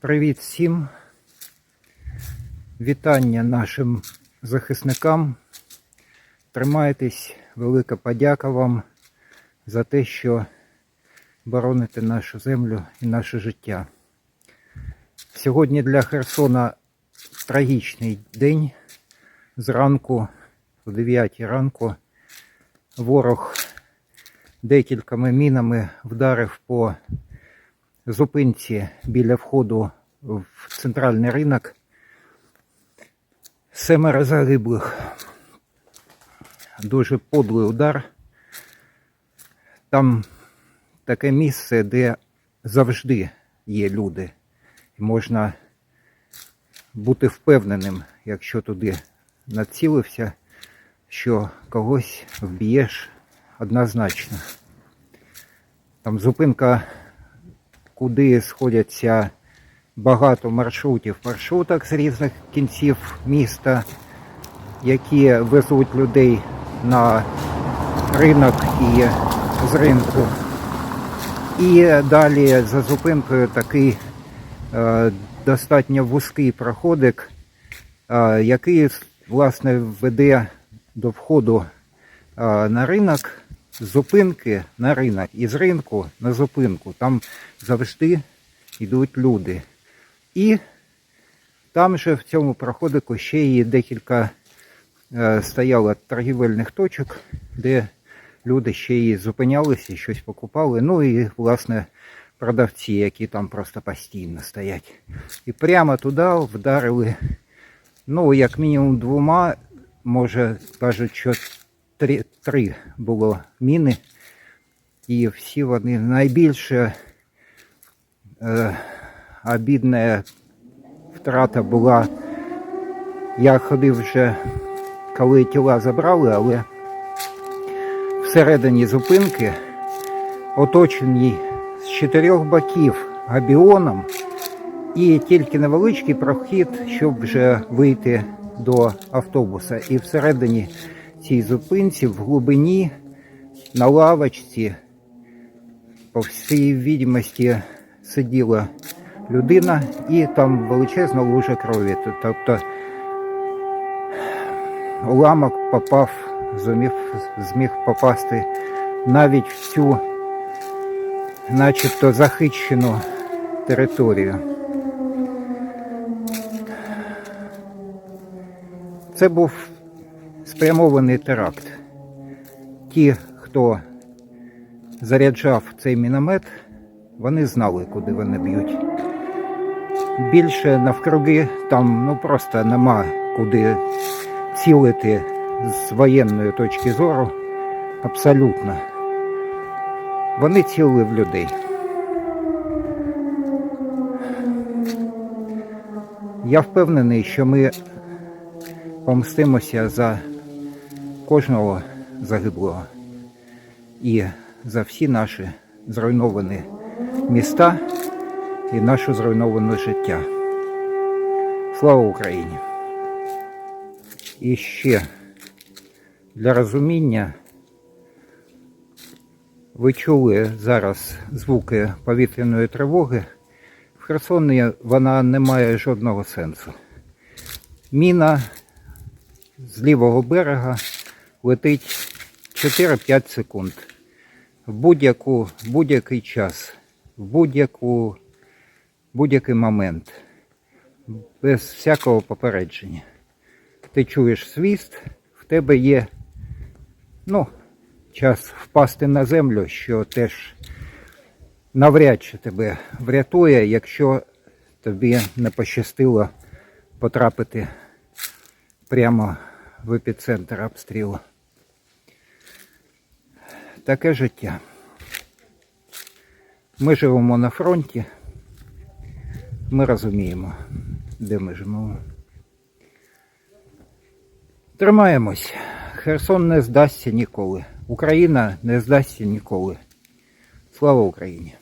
Привіт всім. Вітання нашим захисникам. Тримайтесь, велика подяка вам за те, що бороните нашу землю і наше життя. Сьогодні для Херсона трагічний день. Зранку, о 9 ранку, ворог декількома мінами вдарив по зупинці біля входу в центральний ринок. Семеро загиблих. Дуже подлий удар. Там таке місце, де завжди є люди. І можна бути впевненим, якщо туди націлився, що когось вб'єш однозначно. Там зупинка куди сходяться багато маршрутів, маршруток з різних кінців міста, які везуть людей на ринок і з ринку. І далі за зупинкою такий е, достатньо вузький проходик, е, який власне веде до входу е, на ринок зупинки на ринок і з ринку на зупинку. Там завжди йдуть люди. І там же в цьому проходику ще є декілька е, стояло торгівельних точок, де люди ще і зупинялися, щось покупали. Ну і, власне, продавці, які там просто постійно стоять. І прямо туди вдарили, ну, як мінімум двома, може, кажуть, що три, три було міни. І всі вони найбільше е, обідна втрата була. Я ходив вже, коли тіла забрали, але всередині зупинки, оточені з чотирьох боків габіоном, і тільки невеличкий прохід, щоб вже вийти до автобуса. І всередині цій зупинці в глибині на лавочці, по всій відомості, сиділа людина і там величезна лужа крові. Тобто уламок попав, зумів, зміг попасти навіть в цю начебто захищену територію. Це був спрямований теракт. Ті, хто заряджав цей міномет, вони знали, куди вони б'ють. Більше навкруги там ну просто нема куди цілити з воєнної точки зору. Абсолютно. Вони цілили в людей. Я впевнений, що ми помстимося за кожного загиблого і за всі наші зруйновані міста і наше зруйноване життя. Слава Україні! І ще для розуміння ви чули зараз звуки повітряної тривоги. В Херсоні вона не має жодного сенсу. Міна з лівого берега летить 4-5 секунд. В будь-який час, в будь-який момент, без всякого попередження. Ти чуєш свіст, в тебе є ну, час впасти на землю, що теж навряд чи тебе врятує, якщо тобі не пощастило потрапити прямо в епіцентр обстрілу. Таке життя. Ми живемо на фронті, ми розуміємо, де ми живемо. Тримаємось. Херсон не здасться ніколи. Україна не здасться ніколи. Слава Україні!